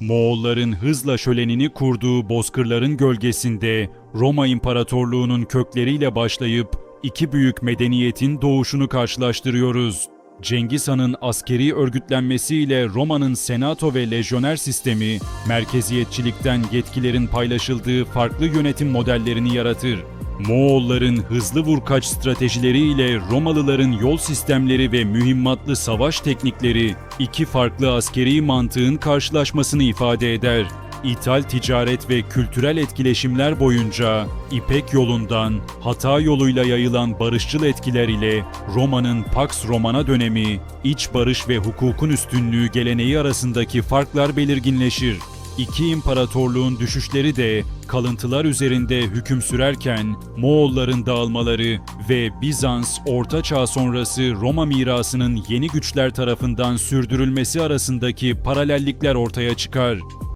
Moğolların hızla şölenini kurduğu bozkırların gölgesinde Roma İmparatorluğu'nun kökleriyle başlayıp iki büyük medeniyetin doğuşunu karşılaştırıyoruz. Cengiz Han'ın askeri örgütlenmesiyle Roma'nın senato ve lejyoner sistemi, merkeziyetçilikten yetkilerin paylaşıldığı farklı yönetim modellerini yaratır. Moğolların hızlı vurkaç stratejileriyle Romalıların yol sistemleri ve mühimmatlı savaş teknikleri iki farklı askeri mantığın karşılaşmasını ifade eder. İthal ticaret ve kültürel etkileşimler boyunca İpek yolundan hata yoluyla yayılan barışçıl etkiler ile Roma'nın Pax Romana dönemi, iç barış ve hukukun üstünlüğü geleneği arasındaki farklar belirginleşir. İki imparatorluğun düşüşleri de kalıntılar üzerinde hüküm sürerken Moğolların dağılmaları ve Bizans Orta Çağ sonrası Roma mirasının yeni güçler tarafından sürdürülmesi arasındaki paralellikler ortaya çıkar.